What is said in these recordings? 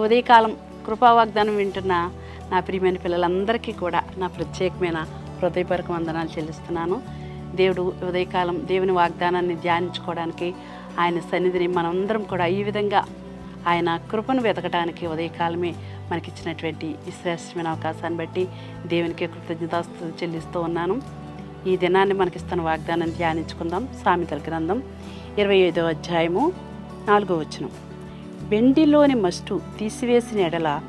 ఉదయకాలం కృపా వాగ్దానం వింటున్న నా ప్రియమైన పిల్లలందరికీ కూడా నా ప్రత్యేకమైన హృదయపూర్వక వందనాలు చెల్లిస్తున్నాను. దేవుడు ఉదయకాలం దేవుని వాగ్దానాన్ని ధ్యానించుకోవడానికి ఆయన సన్నిధిని మనందరం కూడా ఈ విధంగా ఆయన కృపను వెతకడానికి ఉదయకాలమే మనకిచ్చినటువంటి ఈ శ్రేష్టమైన అవకాశాన్ని బట్టి దేవునికి కృతజ్ఞతాస్తులు చెల్లిస్తూ ఉన్నాను. ఈ దినాన్ని మనకిస్తున్న వాగ్దానం ధ్యానించుకుందాం. సామెతల గ్రంథం ఇరవై ఐదో అధ్యాయము నాలుగో వచనం. వెండిలోని మస్టు తీసివేసిన ఎడల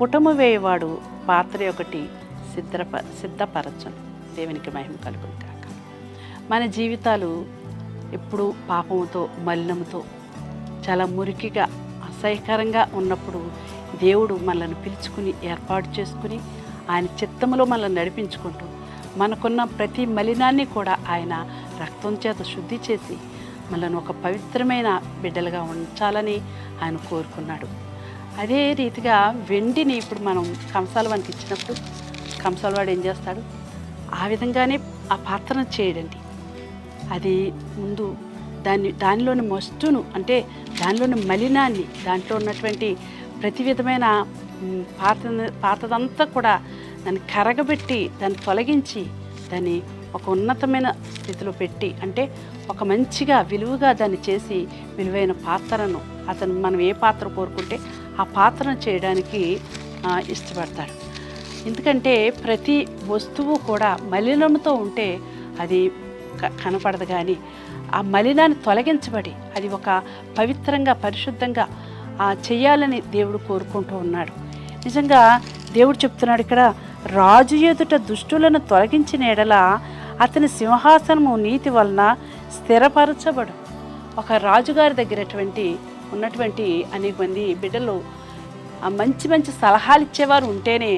పుటము వేయవాడు పాత్ర ఒకటి సిద్ధప సిద్ధపరచను. దేవునికి మహిమ కలుగుని కాక మన జీవితాలు ఎప్పుడు పాపముతో మలినముతో చాలా మురికిగా అసహ్యకరంగా ఉన్నప్పుడు దేవుడు మనల్ని పిలుచుకుని ఏర్పాటు చేసుకుని ఆయన చిత్తములో మనల్ని నడిపించుకుంటూ మనకున్న ప్రతి మలినాన్ని కూడా ఆయన రక్తం చేత శుద్ధి చేసి మనల్ని ఒక పవిత్రమైన బిడ్డలుగా ఉంచాలని ఆయన కోరుకున్నాడు. అదే రీతిగా వెండిని ఇప్పుడు మనం కంసాలవానికి ఇచ్చినప్పుడు కంసాలవాడు ఏం చేస్తాడు? ఆ విధంగానే ఆ పాత్రను చేయడండి అది ముందు దాన్ని దానిలోని మస్టును అంటే దానిలోని మలినాన్ని దాంట్లో ఉన్నటువంటి ప్రతి విధమైన పాత పాతదంతా కూడా దాన్ని కరగబెట్టి దాన్ని తొలగించి దాన్ని ఒక ఉన్నతమైన స్థితిలో పెట్టి అంటే ఒక మంచిగా విలువగా దాన్ని చేసి విలువైన పాత్రను అతను మనం ఏ పాత్ర కోరుకుంటే ఆ పాత్రను చేయడానికి ఇష్టపడతాడు. ఎందుకంటే ప్రతి వస్తువు కూడా మలినంతో ఉంటే అది క- కనపడదు కానీ ఆ మలినాన్ని తొలగించబడి అది ఒక పవిత్రంగా పరిశుద్ధంగా ఆ, చేయాలని దేవుడు కోరుకుంటూ ఉన్నాడు. నిజంగా దేవుడు చెప్తున్నాడు ఇక్కడ రాజు ఎదుట దుష్టులను తొలగించిన ఎడల అతని సింహాసనము నీతి వలన స్థిరపరచబడు. ఒక రాజుగారి దగ్గరటువంటి ఉన్నటువంటి అనేక మంది బిడ్డలు మంచి మంచి సలహాలు ఇచ్చేవారు ఉంటేనే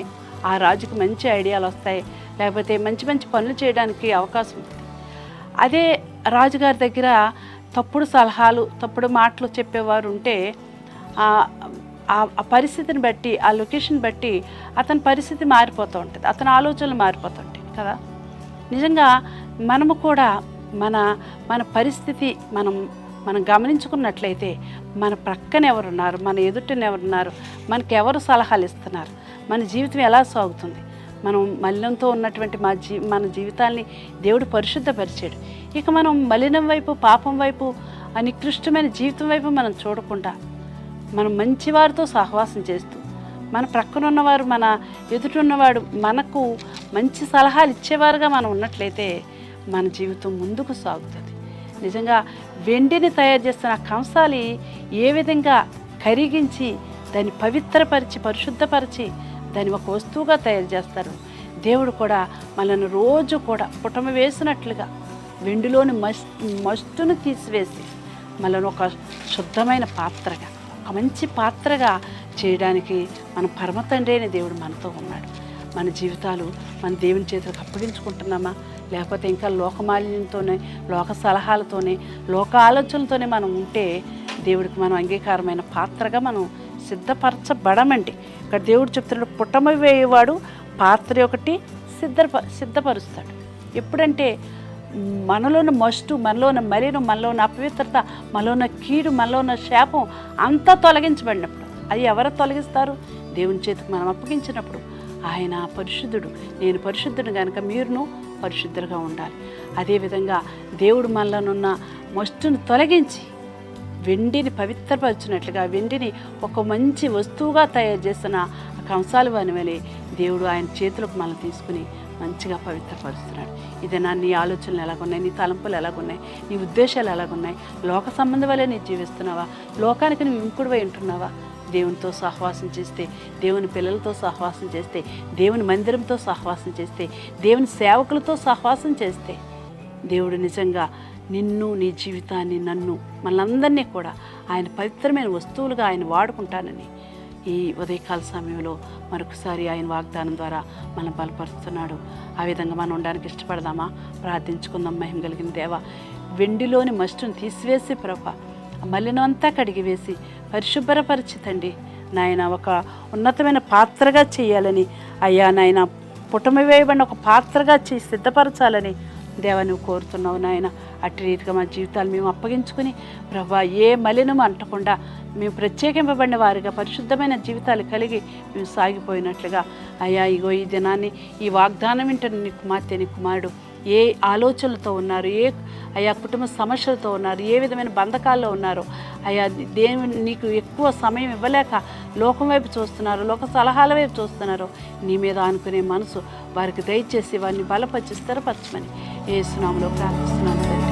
ఆ రాజుకు మంచి ఐడియాలు వస్తాయి. లేకపోతే మంచి మంచి పనులు చేయడానికి అవకాశం ఉంటుంది అదే రాజుగారి దగ్గర తప్పుడు సలహాలు తప్పుడు మాటలు చెప్పేవారు ఉంటే ఆ ఆ- పరిస్థితిని బట్టి ఆ లొకేషన్ బట్టి అతని పరిస్థితి మారిపోతూ ఉంటుంది. అతని ఆలోచనలు మారిపోతూ ఉంటాయి కదా? నిజంగా మనము కూడా మన మన పరిస్థితి మనం మనం గమనించుకున్నట్లయితే మన ప్రక్కన ఎవరున్నారు మన ఎదుటన ఎవరున్నారు మనకి ఎవరు సలహాలు ఇస్తున్నారు మన జీవితం ఎలా సాగుతుంది మనం మలినంతో ఉన్నటువంటి మా జీ మన జీవితాల్ని దేవుడు పరిశుద్ధపరిచాడు. ఇక మనం మలినం వైపు పాపం వైపు ఆ నికృష్టమైన జీవితం వైపు మనం చూడకుండా మనం మంచివారితో సహవాసం చేస్తూ మన ప్రక్కన ఉన్నవారు మన ఎదుటున్నవాడు మనకు మంచి సలహాలు ఇచ్చేవారుగా మనం ఉన్నట్లయితే మన జీవితం ముందుకు సాగుతుంది. నిజంగా వెండిని తయారు చేస్తున్న కంసాలి ఏ విధంగా కరిగించి దాన్ని పవిత్రపరిచి పరిశుద్ధపరిచి దాన్ని ఒక వస్తువుగా తయారు చేస్తారు. దేవుడు కూడా మనల్ని రోజు కూడా పుటమ వేసినట్లుగా వెండిలోని మస్ మస్తును తీసివేసి మనల్ని ఒక శుద్ధమైన పాత్రగా ఒక మంచి పాత్రగా చేయడానికి మన పరమతండ్రి అయిన దేవుడు మనతో ఉన్నాడు. మన జీవితాలు మన దేవుని చేతులకు అప్పగించుకుంటున్నామా? లేకపోతే ఇంకా లోకమాలిన్యంతోనే లోక సలహాలతోనే లోక ఆలోచనలతోనే మనం ఉంటే దేవుడికి మనం అంగీకారమైన పాత్రగా మనం సిద్ధపరచబడమండి. ఇక్కడ దేవుడు చెప్తున్నాడు పుట్టమ వేయవాడు పాత్ర ఒకటి సిద్ధప సిద్ధపరుస్తాడు. ఎప్పుడంటే మనలో ఉన్న మస్టు మనలో ఉన్న మలినం మనలో ఉన్న అపవిత్రత మనలో ఉన్న కీడు మనలో ఉన్న శాపం అంతా తొలగించబడినప్పుడు. అది ఎవరు తొలగిస్తారు? దేవుని చేతికి మనం అప్పగించినప్పుడు. ఆయన పరిశుద్ధుడు. నేను పరిశుద్ధుడు కనుక మీరును పరిశుద్ధులుగా ఉండాలి. అదేవిధంగా దేవుడు మనలోనున్న మస్టును తొలగించి వెండిని పవిత్రపరిచినట్లుగా వెండిని ఒక మంచి వస్తువుగా తయారు చేసిన కంసాలు వనివలే దేవుడు ఆయన చేతులకు మనం తీసుకుని మంచిగా పవిత్రపరుస్తున్నాడు. ఇది నా నీ ఆలోచనలు ఎలాగున్నాయి? నీ తలంపులు ఎలాగున్నాయి? నీ ఉద్దేశాలు ఎలాగున్నాయి? లోక సంబంధం వల్లే నీ జీవిస్తున్నావా? లోకానికి నువ్వు ఇంకుడివై ఉంటున్నావా? దేవునితో సహవాసం చేస్తే దేవుని పిల్లలతో సహవాసం చేస్తే దేవుని మందిరంతో సహవాసం చేస్తే దేవుని సేవకులతో సహవాసం చేస్తే దేవుడు నిజంగా నిన్ను నీ జీవితాన్ని నన్ను మనందరినీ కూడా ఆయన పవిత్రమైన వస్తువులుగా ఆయన వాడుకుంటానని ఈ ఉదయకాల సమయంలో మరొకసారి ఆయన వాగ్దానం ద్వారా మనం బలపరుస్తున్నాడు. ఆ విధంగా మనం ఉండడానికి ఇష్టపడదామా? ప్రార్థించుకుందాం మహిమ కలిగిన దేవ. వెండిలోని మస్టును తీసివేసి ప్రభ మలినంతా కడిగివేసి పరిశుభ్రపరిచితండి నాయన ఒక ఉన్నతమైన పాత్రగా చేయాలని అయ్యా నాయన పుటమి వేయబడిన ఒక పాత్రగా చేసి సిద్ధపరచాలని దేవా నువ్వు కోరుతున్నావు నాయన. అట్టి రీతిగా మా జీవితాలు మేము అప్పగించుకుని ప్రభా ఏ మలినము అంటకుండా మేము ప్రత్యేకింపబడిన వారిగా పరిశుద్ధమైన జీవితాలు కలిగి మేము సాగిపోయినట్లుగా. అయ్యా ఇగో ఈ దినాన్ని ఈ వాగ్దానం వింటున్న నీ కుమార్తె నీ కుమారుడు ఏ ఆలోచనలతో ఉన్నారు ఏ అయ్యా కుటుంబ సమస్యలతో ఉన్నారు ఏ విధమైన బంధకాల్లో ఉన్నారు అయ్యా దేవుని నీకు ఎక్కువ సమయం ఇవ్వలేక లోకం వైపు చూస్తున్నారు లోక సలహాల వైపు చూస్తున్నారు నీ మీద అనుకునే మనసు వారికి దయచేసి వారిని బలపరిచి స్థిరపరచమని ఏ సునామలో ప్రార్థిస్తున్నాను